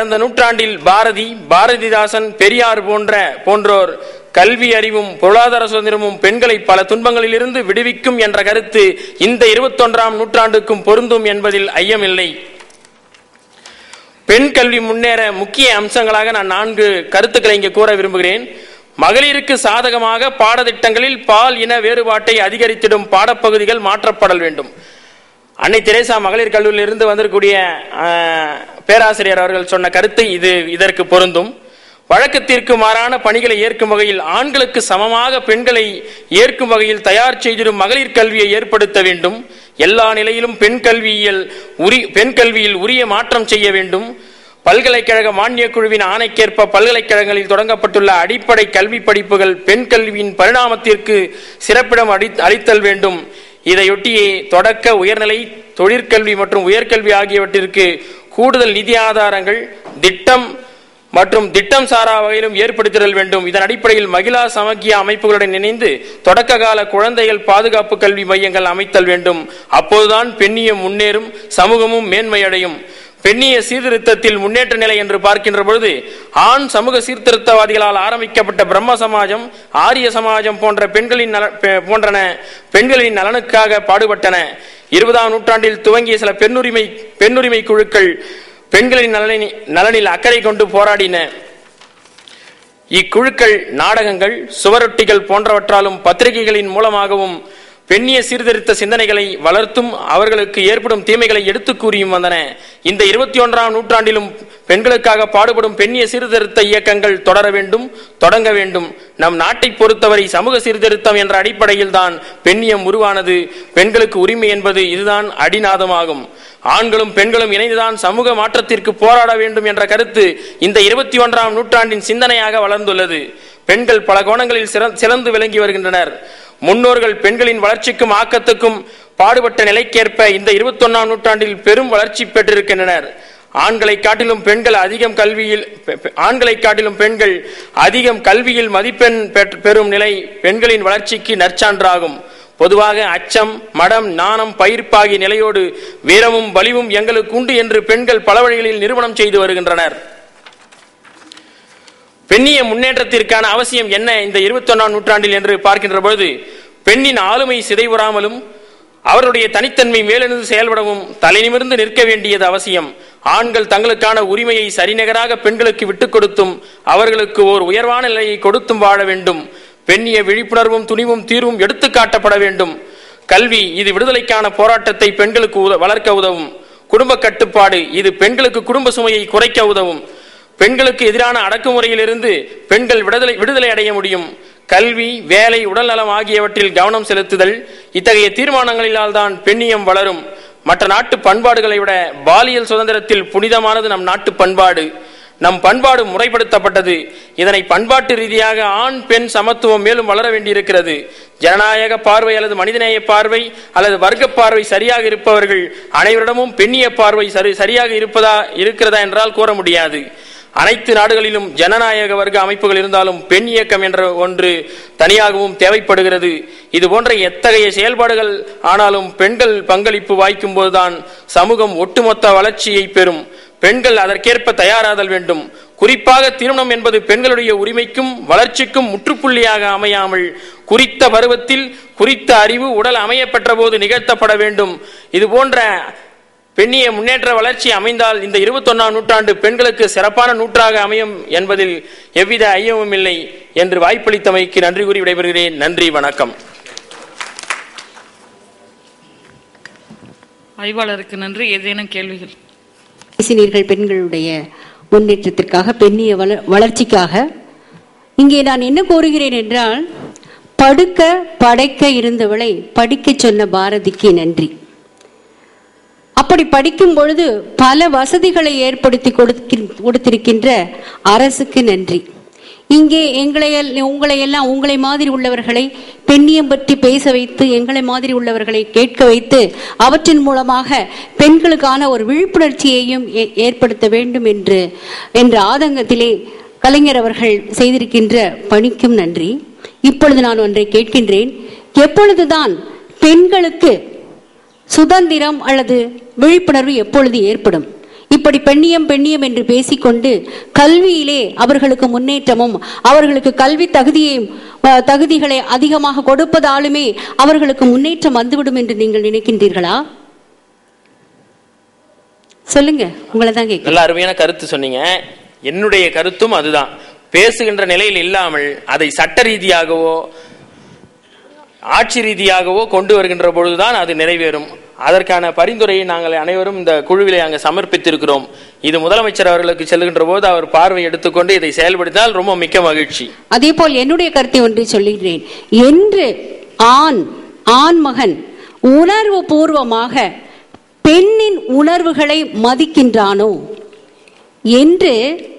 கடந்த நூற்றாண்டில் பாரதி பாரதிதாசன் பெரியார் போன்ற போன்றோர் கல்வி அறிவும் பொருளாதார சுதந்திரமும் பெண்களை பல துன்பங்களிலிருந்து விடுவிக்கும் என்ற கருத்து இந்த இருபத்தொன்றாம் நூற்றாண்டுக்கும் பொருந்தும் என்பதில் ஐயமில்லை. பெண் கல்வி முன்னேற முக்கிய அம்சங்களாக நான் நான்கு கருத்துக்களை இங்கே கூற விரும்புகிறேன். மகளிருக்கு சாதகமாக பாடத்திட்டங்களில் பால் இன வேறுபாட்டை அதிகரித்திடும் பாடப்பகுதிகள் மாற்றப்படல் வேண்டும். அன்னை தெரேசா மகளிர் கல்லூரியிலிருந்து வந்திருக்கக்கூடிய பேராசிரியர் அவர்கள் சொன்ன கருத்து இது இதற்கு பொருந்தும். வழக்கத்திற்கு மாறான பணிகளை ஏற்கும் வகையில் ஆண்களுக்கு சமமாக பெண்களை ஏற்கும் வகையில் தயார் செய்திடும் மகளிர் கல்வியை ஏற்படுத்த வேண்டும். எல்லா நிலையிலும் பெண் கல்வியில் உரி பெண் கல்வியில் உரிய மாற்றம் செய்ய வேண்டும். பல்கலைக்கழக மானிய குழுவின் ஆணைக்கேற்ப பல்கலைக்கழகங்களில் தொடங்கப்பட்டுள்ள அடிப்படை கல்வி படிப்புகள் பெண் கல்வியின் பரிணாமத்திற்கு சிறப்பிடம் அளித்தல் வேண்டும். இதையொட்டியே தொடக்க உயர்நிலை தொழிற்கல்வி மற்றும் உயர்கல்வி ஆகியவற்றிற்கு கூடுதல் நிதி ஆதாரங்கள் திட்டம் மற்றும் திட்டம் சாரா வகையிலும் ஏற்படுத்திடல் வேண்டும். இதன் அடிப்படையில் மகிழா சமக்கிய அமைப்புகளுடன் இணைந்து தொடக்க கால குழந்தைகள் பாதுகாப்பு கல்வி மையங்கள் அமைத்தல் வேண்டும். அப்போதுதான் பெண்ணியம் முன்னேறும் சமூகமும் மேன்மையடையும். பெண்ணிய சீர்திருத்தத்தில் முன்னேற்ற நிலை என்று பார்க்கின்ற பொழுது ஆண் சமூக சீர்திருத்தவாதிகளால் ஆரம்பிக்கப்பட்ட பிரம்ம சமாஜம் ஆரிய சமாஜம் போன்ற பெண்களின் நல பெ- போன்றன பெண்களின் நலனுக்காக பாடுபட்டன. இருபதாம் நூற்றாண்டில் துவங்கிய சில பெண்ணுரிமை பெண்ணுரிமை குழுக்கள் பெண்களின் நலனில் நலனில் அக்கறை கொண்டு போராடின. இக்குழுக்கள் நாடகங்கள் சுவரொட்டிகள் போன்றவற்றாலும் பத்திரிகைகளின் மூலமாகவும் பெண்ணிய சீர்திருத்த சிந்தனைகளை வளர்த்தும் அவர்களுக்கு ஏற்படும் தீமைகளை எடுத்து கூறியும் வந்தன. இந்த இருபத்தி ஒன்றாம் நூற்றாண்டிலும் பெண்களுக்காக பாடுபடும் பெண்ணிய சீர்திருத்த இயக்கங்கள் தொடர வேண்டும் தொடங்க வேண்டும். நம் நாட்டை பொறுத்தவரை சமூக சீர்திருத்தம் என்ற அடிப்படையில் தான் பெண்ணியம் உருவானது. பெண்களுக்கு உரிமை என்பது இதுதான் அடிநாதமாகும். ஆண்களும் பெண்களும் இணைந்துதான் சமூக மாற்றத்திற்கு போராட வேண்டும் என்ற கருத்து இந்த இருபத்தி ஒன்றாம் நூற்றாண்டின் சிந்தனையாக வளர்ந்துள்ளது. பெண்கள் பல கோணங்களில் சிறந்து விளங்கி வருகின்றனர். முன்னோர்கள் பெண்களின் வளர்ச்சிக்கும் ஆக்கத்துக்கும் பாடுபட்ட நிலைக்கேற்ப இந்த இருபத்தொன்னாம் நூற்றாண்டில் பெரும் வளர்ச்சி பெற்றிருக்கின்றனர். ஆண்களை காட்டிலும் பெண்கள் அதிகம் கல்வியில் ஆண்களை காட்டிலும் பெண்கள் அதிகம் கல்வியில் மதிப்பெண் பெறும் நிலை பெண்களின் வளர்ச்சிக்கு நற்சான்றாகும். பொதுவாக அச்சம் மடம் நாணம் பயிர்ப்பாகிய நிலையோடு வீரமும் வலிவும் எங்களுக்கு உண்டு என்று பெண்கள் பல வழிகளில் நிறுவனம் செய்து வருகின்றனர். பெண்ணிய முன்னேற்றத்திற்கான அவசியம் என்ன இந்த இருபத்தொன்னாம் நூற்றாண்டில் என்று பார்க்கின்ற பொழுது பெண்ணின் ஆளுமை சிதைவுறாமலும் அவருடைய தனித்தன்மை மேலெழுந்து செயல்படவும் தலைநிமிர்ந்து நிற்க வேண்டியது அவசியம். ஆண்கள் தங்களுக்கான உரிமையை சரிநிகராக பெண்களுக்கு விட்டுக் கொடுத்தும் அவர்களுக்கு ஓர் உயர்வான நிலையை கொடுத்தும் வாழ வேண்டும். பெண்ணிய விழிப்புணர்வும் துணிவும் தீர்வும் எடுத்து காட்டப்பட வேண்டும். கல்வி இது விடுதலைக்கான போராட்டத்தை பெண்களுக்கு உத- வளர்க்க உதவும். குடும்ப கட்டுப்பாடு இது பெண்களுக்கு குடும்ப சுமையை குறைக்க உதவும். பெண்களுக்கு எதிரான அடக்குமுறையிலிருந்து பெண்கள் விடுதலை விடுதலை அடைய முடியும். கல்வி வேலை உடல்நலம் ஆகியவற்றில் கவனம் செலுத்துதல் இத்தகைய தீர்மானங்களினால் தான் பெண்ணியம் வளரும். மற்ற நாட்டு பண்பாடுகளை விட பாலியல் சுதந்திரத்தில் புனிதமானது நம் நாட்டு பண்பாடு. நம் பண்பாடு முறைப்படுத்தப்பட்டது. இதனை பண்பாட்டு ரீதியாக ஆண் பெண் சமத்துவம் மேலும் வளர வேண்டியிருக்கிறது. ஜனநாயக பார்வை அல்லது மனிதநேய பார்வை அல்லது வர்க்க பார்வை சரியாக இருப்பவர்கள் அனைவரிடமும் பெண்ணிய பார்வை சரி சரியாக இருப்பதா இருக்கிறதா என்றால் கூற முடியாது. அனைத்து நாடுகளிலும் ஜனநாயக வர்க்க அமைப்புகள் இருந்தாலும் பெண் இயக்கம் என்ற ஒன்று தனியாகவும் தேவைப்படுகிறது. இது போன்ற எத்தகைய செயல்பாடுகள் ஆனாலும் பெண்கள் பங்களிப்பு வாய்க்கும் போதுதான் சமூகம் ஒட்டுமொத்த வளர்ச்சியை பெறும். பெண்கள் அதற்கேற்ப தயாராதல் வேண்டும். குறிப்பாக திருமணம் என்பது பெண்களுடைய உரிமைக்கும் வளர்ச்சிக்கும் முற்றுப்புள்ளியாக அமையாமல் குறித்த பருவத்தில் குறித்த அறிவு உடல் அமையப்பெற்ற போது நிகழ்த்தப்பட வேண்டும். இது போன்ற பெண்ணிய முன்னேற்ற வளர்ச்சி அமைந்தால் இந்த இருபத்தொன்னாம் நூற்றாண்டு பெண்களுக்கு சிறப்பான நூற்றாக அமையும் என்பதில் எவ்வித ஐயமும் இல்லை என்று வாய்ப்பளித்தமைக்கு நன்றி கூறி விடைபெறுகிறேன். நன்றி வணக்கம். ஆய்வாளருக்கு நன்றி. ஏதேனும் கேள்விகள்? பேசினீர்கள் பெண்களுடைய முன்னேற்றத்திற்காக பெண்ணிய வள- வளர்ச்சிக்காக இங்கே நான் என்ன கோருகிறேன் என்றால் படுக்க படைக்க இருந்தவளை படிக்கச் சொன்ன பாரதிக்கு நன்றி. அப்படி படிக்கும் பொழுது பல வசதிகளை ஏற்படுத்தி கொடுக்கின்- கொடுத்திருக்கின்ற அரசுக்கு நன்றி. இங்கே எங்களை எல்- உங்களை எல்லாம் உங்களை மாதிரி உள்ளவர்களை பெண்ணியம் பற்றி பேச வைத்து எங்களை மாதிரி உள்ளவர்களை கேட்க வைத்து அவற்றின் மூலமாக பெண்களுக்கான ஒரு விழிப்புணர்ச்சியையும் ஏ- ஏற்படுத்த வேண்டும் என்று என்ற ஆதங்கத்திலே கலைஞர் அவர்கள் செய்திருக்கின்ற பணிக்கும் நன்றி. இப்பொழுது நான் ஒன்றை கேட்கின்றேன். எப்பொழுதுதான் பெண்களுக்கு சுதந்திரம் அல்லது விழிப்புணர்வு எப்பொழுது ஏற்படும்? இப்படி பெண்ணியம் பெண்ணியம் என்று பேசிக்கொண்டு கல்வியிலே அவர்களுக்கு முன்னேற்றமும் அவர்களுக்கு கல்வி தகுதியையும் தகுதிகளை அதிகமாக கொடுப்பதாலுமே அவர்களுக்கு முன்னேற்றம் வந்துவிடும் என்று நீங்கள் நினைக்கின்றீர்களா? சொல்லுங்க உங்களை தான் கேட்க நல்ல அருமையான கருத்து சொன்னீங்க. என்னுடைய கருத்தும் அதுதான். பேசுகின்ற நிலையில் இல்லாமல் அதை சட்ட ரீதியாகவோ ஆட்சி ரீதியாகவோ கொண்டு வருகின்ற பொழுதுதான் அது நிறைவேறும். அதற்கான பரிந்துரையை நாங்கள் அனைவரும் இந்த குழுவிலே அங்கு சமர்ப்பித்திருக்கிறோம். இது முதலமைச்சர் அவர்களுக்கு செல்கின்ற போது அவர் பார்வை எடுத்துக்கொண்டு இதை செயல்படுத்தினால் ரொம்ப மிக்க மகிழ்ச்சி. அதே போல் என்னுடைய கருத்தை ஒன்றை சொல்லுகிறேன். என்று ஆண் ஆண் மகன் உணர்வு பூர்வமாக பெண்ணின் உணர்வுகளை மதிக்கின்றானோ? என்று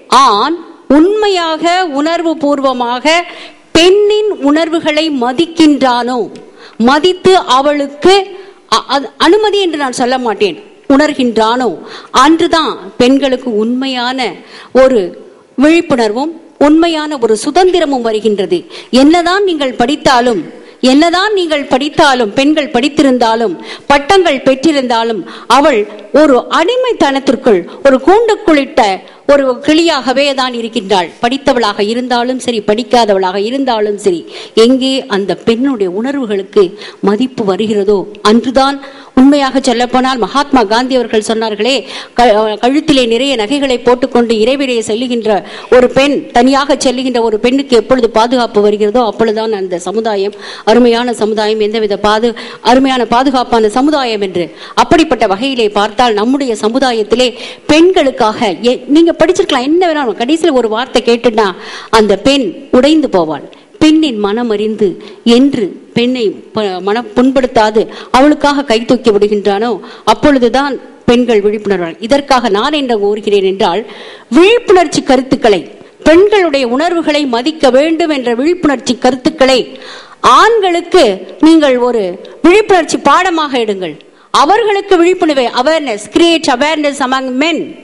ஆண் உண்மையாக உணர்வு பூர்வமாக பெண்ணின் உணர்வுகளை மதிக்கின்றானோ? மதித்து அவளுக்கு அ- அது அனுமதி என்று நான் சொல்ல மாட்டேன். உணர்கின்றானோ? அன்றுதான் பெண்களுக்கு உண்மையான ஒரு விழிப்புணர்வும் உண்மையான ஒரு சுதந்திரமும் வருகின்றது. என்னதான் நீங்கள் படித்தாலும் என்னதான் நீங்கள் படித்தாலும் பெண்கள் படித்திருந்தாலும் பட்டங்கள் பெற்றிருந்தாலும் அவள் ஒரு அடிமைத்தனத்திற்குள் ஒரு கூண்டுக்குள்ளிட்ட ஒரு கிளியாகவே தான் இருக்கின்றாள். படித்தவளாக இருந்தாலும் சரி படிக்காதவளாக இருந்தாலும் சரி எங்கே அந்த பெண்ணுடைய உணர்வுகளுக்கு மதிப்பு வருகிறதோ அன்றுதான் உண்மையாக சொல்லப்போனால் மகாத்மா காந்தி அவர்கள் சொன்னார்களே க- கழுத்திலே நிறைய நகைகளை போட்டுக்கொண்டு இறைவிடையே செல்லுகின்ற ஒரு பெண் தனியாக செல்லுகின்ற ஒரு பெண்ணுக்கு எப்பொழுது பாதுகாப்பு வருகிறதோ அப்பொழுதுதான் அந்த சமுதாயம் அருமையான சமுதாயம் எந்தவித பாது அருமையான பாதுகாப்பான சமுதாயம் என்று அப்படிப்பட்ட வகையிலே பார்த்தால் நம்முடைய சமுதாயத்திலே பெண்களுக்காக எ- நீங்க படிச்சிருக்கலாம் என்ன வேணாலும் கடைசியில் ஒரு வார்த்தை கேட்டுனா அந்த பெண் உடைந்து போவாள். பெண்ணின் மனம் அறிந்து என்று பெண்ணை ப- மன புண்படுத்தாது. அவளுக்காக கை தூக்கி விடுகின்றானோ அப்பொழுதுதான் பெண்கள் விழிப்புணர்வு இதற்காக நான் என்ன கூறுகிறேன் என்றால் விழிப்புணர்ச்சி கருத்துக்களை பெண்களுடைய உணர்வுகளை மதிக்க வேண்டும் என்ற விழிப்புணர்ச்சி கருத்துக்களை ஆண்களுக்கு நீங்கள் ஒரு விழிப்புணர்ச்சி பாடமாக எடுங்கள். அவர்களுக்கு விழிப்புணர்வை awareness create awareness among men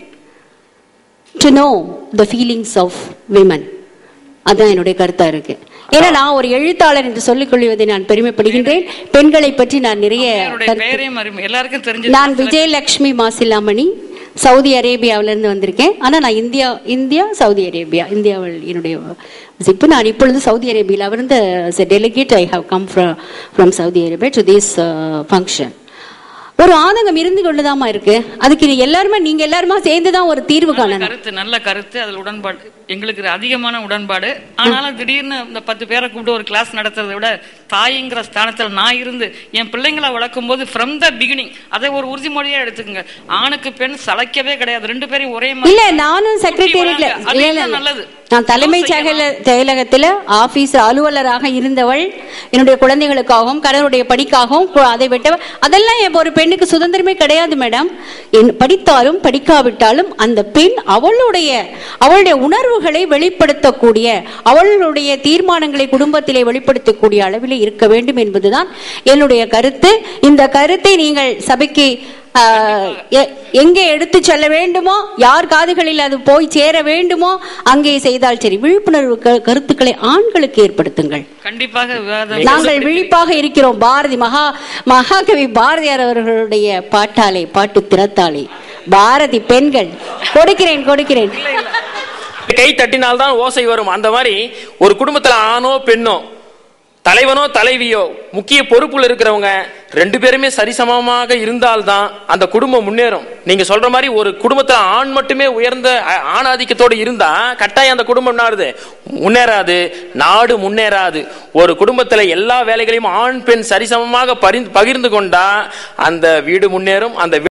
to know the feelings of women அதுதான் என்னுடைய கருத்தாக இருக்குது ஏன்னா நான் ஒரு எழுத்தாளர் என்று சொல்லிக் கொள்வதை நான் பெருமைப்படுகின்றேன். பெண்களை பற்றி நான் நிறைய எல்லாருக்கும் தெரிஞ்சது நான் விஜயலட்சுமி மாசிலாமணி சவுதி அரேபியாவில இருந்து வந்திருக்கேன். ஆனா நான் இந்தியா இந்தியா சவுதி அரேபியா இந்தியாவில் என்னுடைய இப்போ நான் இப்பொழுது சவுதி அரேபியாவில் இருந்து delegate I have come from Saudi Arabia to this function ஒரு ஆதங்கம் இருந்து கொண்டுதாம்மா இருக்கு. அதுக்கு எல்லாருமே நீங்க எல்லாருமா சேர்ந்து தான் ஒரு தீர்வு காணணும். கருத்து நல்ல கருத்து அதில் உடன்பாடு. எங்களுக்கு அதிகமான உடன்பாடு. ஆனாலும் திடீர்னு இந்த பத்து பேரை கூப்பிட்டு ஒரு கிளாஸ் நடத்துறதை விட தாய்ங்கிற ஸ்தானத்தில் நான் இருந்து என் பிள்ளைங்களை வளர்க்கும் போது ஃப்ரம் த பிகினிங் அதை ஒரு உறுதிமொழியா எடுத்துக்கங்க. ஆணுக்கு பெண் சளைக்கவே கிடையாது. ரெண்டு பேரையும் ஒரே மாதிரி இல்ல நானும் செக்ரட்டேரியட்ல நல்லது? நான் தலைமை அதுவும் செயல. செயலகத்துல ஆபீஸ் அலுவலராக இருந்தவள் என்னுடைய குழந்தைகளுக்காகவும் கணவருடைய படிக்காகவும் அதை விட்ட அதெல்லாம் இப்போ ஒரு பெண்ணுக்கு சுதந்திரமே கிடையாது மேடம் என் படித்தாலும் படிக்காவிட்டாலும் அந்த பெண் அவளுடைய அவளுடைய உணர்வுகளை வெளிப்படுத்தக்கூடிய அவளுடைய தீர்மானங்களை குடும்பத்திலே வெளிப்படுத்தக்கூடிய அளவில் இருக்க வேண்டும் என்பதுதான் என்னுடைய கருத்து. இந்த கருத்தை நீங்கள் சபைக்கு எங்கே எடுத்து செல்ல வேண்டுமோ யார் காதுகளில் அது போய் சேர வேண்டுமோ அங்கே செய்தால் சரி. விழிப்புணர்வு கருத்துக்களை ஆண்களுக்கு ஏற்படுத்துங்கள். கண்டிப்பாக நாங்கள் விழிப்பாக இருக்கிறோம். பாரதி மகா மகாகவி பாரதியார் அவர்களுடைய பாட்டாலே பாட்டு திறத்தாலே. பாரதி பெண்கள் கொடுக்கிறேன் கொடுக்கிறேன். கை தட்டினால்தான் ஓசை வரும். அந்த மாதிரி ஒரு குடும்பத்துல ஆணோ பெண்ணோ தலைவனோ தலைவியோ முக்கிய பொறுப்புல இருக்கிறவங்க ரெண்டு பேருமே சரிசமமாக இருந்தால்தான் அந்த குடும்பம் முன்னேறும். நீங்க சொல்ற மாதிரி ஒரு குடும்பத்துல ஆண் மட்டுமே உயர்ந்த ஆணாதிக்கத்தோடு இருந்தா கட்டாயம் அந்த குடும்பம் என்னாருது முன்னேறாது நாடு முன்னேறாது. ஒரு குடும்பத்துல எல்லா வேலைகளையும் ஆண் பெண் சரிசமமாக பரிந்து- பகிர்ந்து கொண்டா அந்த வீடு முன்னேறும் அந்த